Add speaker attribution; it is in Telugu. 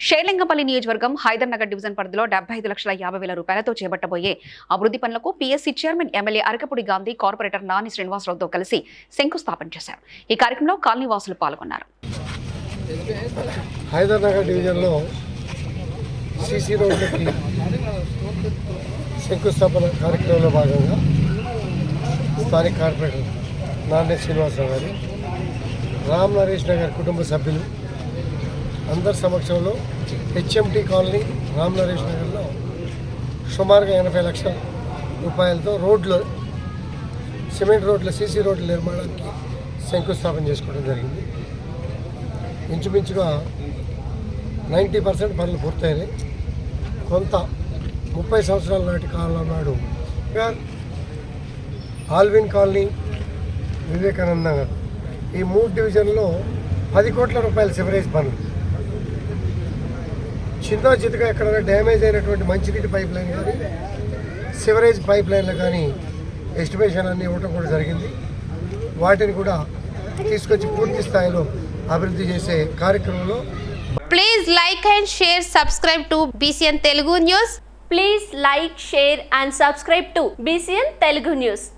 Speaker 1: షేర్లింగంపల్లి నియోజకవర్గం హైదర్నగర్ డివిజన్ పరిధిలో డెబ్బై ఐదు లక్షల యాభై వేల రూపాయలతో చేపట్టబోయే అభివృద్ధి పనులకు PSC chairman MLA Arekapudi Gandhi corporator Nani శ్రీనివాసరావుతో కలిసి శంకుస్థాపన చేశారు. ఈ కార్యక్రమంలో కాలనీవాసులు పాల్గొన్నారు.
Speaker 2: హైదరాబాద్ డివిజన్లో సీసీ రోడ్లకి శంకుస్థాపన కార్యక్రమంలో భాగంగా స్థానిక కార్పొరేటర్ నాన్నే శ్రీనివాసరావు గారు రామ్ నరేష్ నగర్ కుటుంబ సభ్యులు అందరి సమక్షంలో హెచ్ఎంటీ కాలనీ రామ్ నరేష్ నగర్లో సుమారుగా ఎనభై లక్షల రూపాయలతో రోడ్లు సిమెంట్ రోడ్ల సీసీ రోడ్ల నిర్మాణానికి శంకుస్థాపన చేసుకోవడం జరిగింది. ఇంచుమించుగా నైంటీ పర్సెంట్ పనులు పూర్తయినాయి. కొంత ముప్పై సంవత్సరాల నాటి కాలంలో నాడు ఆల్విన్ కాలనీ వివేకానంద నగర్. ఈ మూడు డివిజన్లో పది కోట్ల రూపాయల సివరేజ్ పనులు. చిన్న చితగా ఎక్కడైనా డ్యామేజ్ అయినటువంటి మంచినీటి పైప్ లైన్ కానీ సివరేజ్ పైప్ లైన్లు కానీ ఎస్టిమేషన్ అన్ని ఇవ్వటం కూడా జరిగింది. వాటిని కూడా తీసుకొచ్చి పూర్తి స్థాయిలో అభివృద్ధి చేసే కార్యక్రమంలో
Speaker 3: please like and share subscribe to BCN Telugu news
Speaker 4: please like share and subscribe to BCN Telugu news